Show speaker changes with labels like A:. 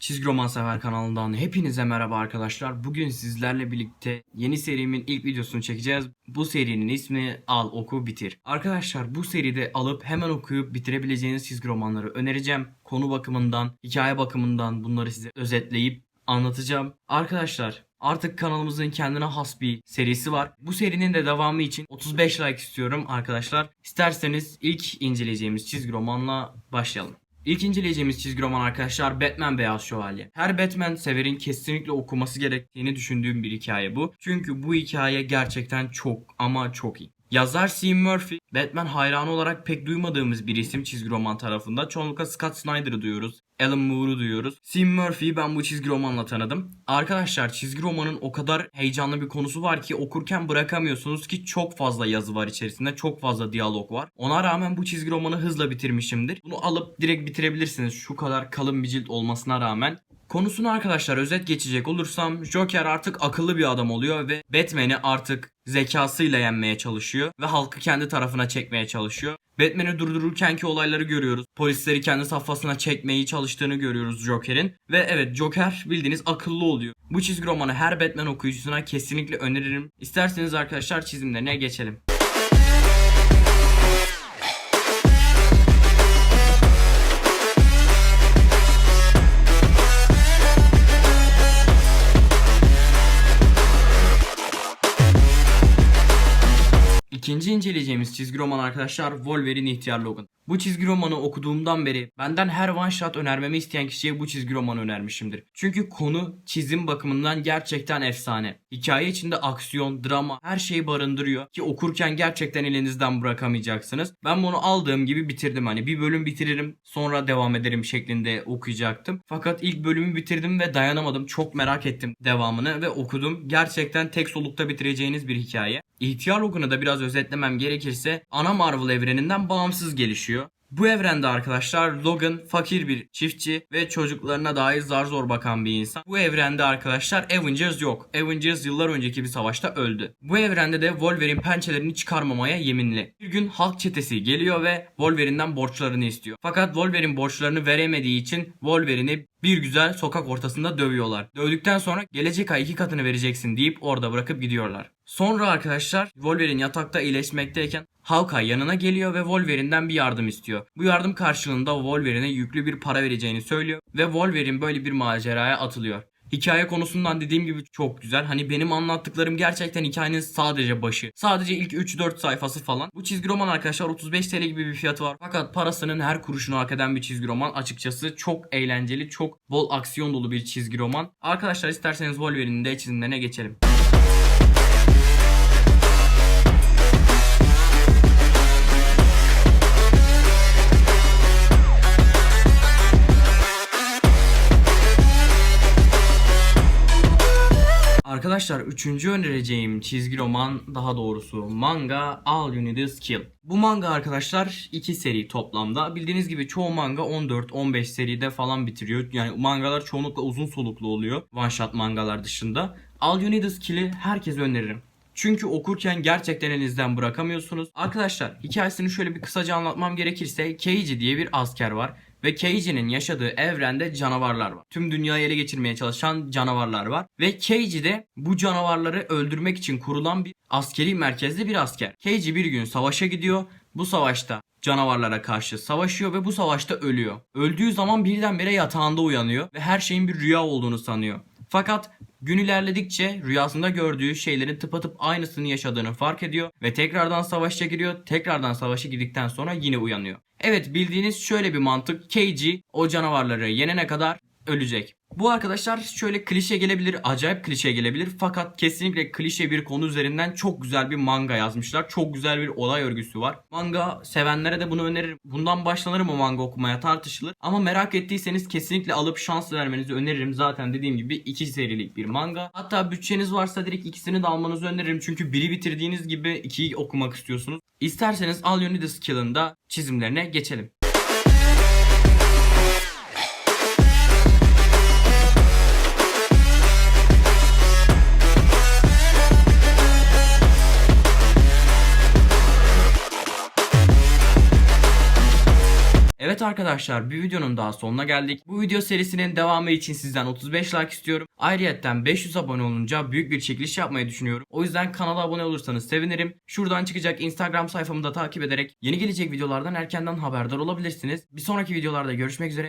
A: Çizgi Roman Sever kanalından hepinize merhaba arkadaşlar. Bugün sizlerle birlikte yeni serimin ilk videosunu çekeceğiz. Bu serinin ismi Al Oku Bitir. Arkadaşlar bu seride alıp hemen okuyup bitirebileceğiniz çizgi romanları önereceğim. Konu bakımından, hikaye bakımından bunları size özetleyip anlatacağım. Arkadaşlar artık kanalımızın kendine has bir serisi var. Bu serinin de devamı için 35 like istiyorum arkadaşlar. İsterseniz ilk inceleyeceğimiz çizgi romanla başlayalım. İlk inceleyeceğimiz çizgi roman arkadaşlar Batman Beyaz Şövalye. Her Batman severin kesinlikle okuması gerektiğini düşündüğüm bir hikaye bu. Çünkü bu hikaye gerçekten çok ama çok iyi. Yazar Sean Murphy, Batman hayranı olarak pek duymadığımız bir isim çizgi roman tarafında. Çoğunlukla Scott Snyder'ı duyuyoruz. Alan Moore'u duyuyoruz. Sean Murphy'yi ben bu çizgi romanla tanıdım. Arkadaşlar çizgi romanın o kadar heyecanlı bir konusu var ki okurken bırakamıyorsunuz ki çok fazla yazı var içerisinde. Çok fazla diyalog var. Ona rağmen bu çizgi romanı hızla bitirmişimdir. Bunu alıp direkt bitirebilirsiniz. Şu kadar kalın bir cilt olmasına rağmen. Konusunu arkadaşlar özet geçecek olursam Joker artık akıllı bir adam oluyor ve Batman'i artık zekasıyla yenmeye çalışıyor ve halkı kendi tarafına çekmeye çalışıyor. Batman'i durdururkenki olayları görüyoruz. Polisleri kendi safhasına çekmeyi çalıştığını görüyoruz Joker'in. Ve evet Joker bildiğiniz akıllı oluyor. Bu çizgi romanı her Batman okuyucusuna kesinlikle öneririm. İsterseniz arkadaşlar çizimlerine geçelim. İnceleyeceğimiz çizgi roman arkadaşlar Wolverine İhtiyar Logan. Bu çizgi romanı okuduğumdan beri benden her one shot önermemi isteyen kişiye bu çizgi romanı önermişimdir. Çünkü konu çizim bakımından gerçekten efsane. Hikaye içinde aksiyon, drama her şeyi barındırıyor ki okurken gerçekten elinizden bırakamayacaksınız. Ben bunu aldığım gibi bitirdim hani bir bölüm bitiririm sonra devam ederim şeklinde okuyacaktım. Fakat ilk bölümü bitirdim ve dayanamadım. Çok merak ettim devamını ve okudum. Gerçekten tek solukta bitireceğiniz bir hikaye. İhtiyar Logan'ı da biraz özetlemem gerekirse ana Marvel evreninden bağımsız gelişiyor. Bu evrende arkadaşlar Logan fakir bir çiftçi ve çocuklarına dair zar zor bakan bir insan. Bu evrende arkadaşlar Avengers yok. Avengers yıllar önceki bir savaşta öldü. Bu evrende de Wolverine pençelerini çıkarmamaya yeminli. Bir gün halk çetesi geliyor ve Wolverine'den borçlarını istiyor. Fakat Wolverine borçlarını veremediği için Wolverine'i bir güzel sokak ortasında dövüyorlar. Dövdükten sonra gelecek ay iki katını vereceksin deyip orada bırakıp gidiyorlar. Sonra arkadaşlar Wolverine yatakta iyileşmekteyken Hawkeye yanına geliyor ve Wolverine'den bir yardım istiyor. Bu yardım karşılığında Wolverine'e yüklü bir para vereceğini söylüyor ve Wolverine böyle bir maceraya atılıyor. Hikaye konusundan dediğim gibi çok güzel. Hani benim anlattıklarım gerçekten hikayenin sadece başı. Sadece ilk 3-4 sayfası falan. Bu çizgi roman arkadaşlar 35 TL gibi bir fiyatı var. Fakat parasının her kuruşunu hak eden bir çizgi roman. Açıkçası çok eğlenceli, çok bol aksiyon dolu bir çizgi roman. Arkadaşlar isterseniz Wolverine'in de çizimlerine geçelim. Arkadaşlar üçüncü önereceğim çizgi roman daha doğrusu manga All You Need Is Kill. Bu manga arkadaşlar iki seri toplamda. Bildiğiniz gibi çoğu manga 14-15 seride falan bitiriyor. Yani mangalar çoğunlukla uzun soluklu oluyor. One shot mangalar dışında. All You Need Is Kill'i herkese öneririm. Çünkü okurken gerçekten elinizden bırakamıyorsunuz. Arkadaşlar hikayesini şöyle bir kısaca anlatmam gerekirse Keiji diye bir asker var. Ve Keiji'nin yaşadığı evrende canavarlar var. Tüm dünyayı ele geçirmeye çalışan canavarlar var. Ve Keiji de bu canavarları öldürmek için kurulan bir askeri merkezli bir asker. Keiji bir gün savaşa gidiyor. Bu savaşta canavarlara karşı savaşıyor ve bu savaşta ölüyor. Öldüğü zaman birdenbire yatağında uyanıyor ve her şeyin bir rüya olduğunu sanıyor. Fakat gün ilerledikçe rüyasında gördüğü şeylerin tıpatıp aynısını yaşadığını fark ediyor ve tekrardan savaşa giriyor. Tekrardan savaşa girdikten sonra yine uyanıyor. Evet bildiğiniz şöyle bir mantık. Keiji o canavarları yenene kadar ölecek. Bu arkadaşlar şöyle klişe gelebilir, acayip klişe gelebilir fakat kesinlikle klişe bir konu üzerinden çok güzel bir manga yazmışlar. Çok güzel bir olay örgüsü var. Manga sevenlere de bunu öneririm. Bundan başlanır mı manga okumaya tartışılır. Ama merak ettiyseniz kesinlikle alıp şans vermenizi öneririm. Zaten dediğim gibi iki serilik bir manga. Hatta bütçeniz varsa direkt ikisini de almanızı öneririm. Çünkü biri bitirdiğiniz gibi ikiyi okumak istiyorsunuz. İsterseniz All You Need Kill'ın da çizimlerine geçelim. Evet arkadaşlar bir videonun daha sonuna geldik. Bu video serisinin devamı için sizden 35 like istiyorum. Ayrıyeten 500 abone olunca büyük bir çekiliş yapmayı düşünüyorum. O yüzden kanala abone olursanız sevinirim. Şuradan çıkacak Instagram sayfamı da takip ederek yeni gelecek videolardan erkenden haberdar olabilirsiniz. Bir sonraki videolarda görüşmek üzere.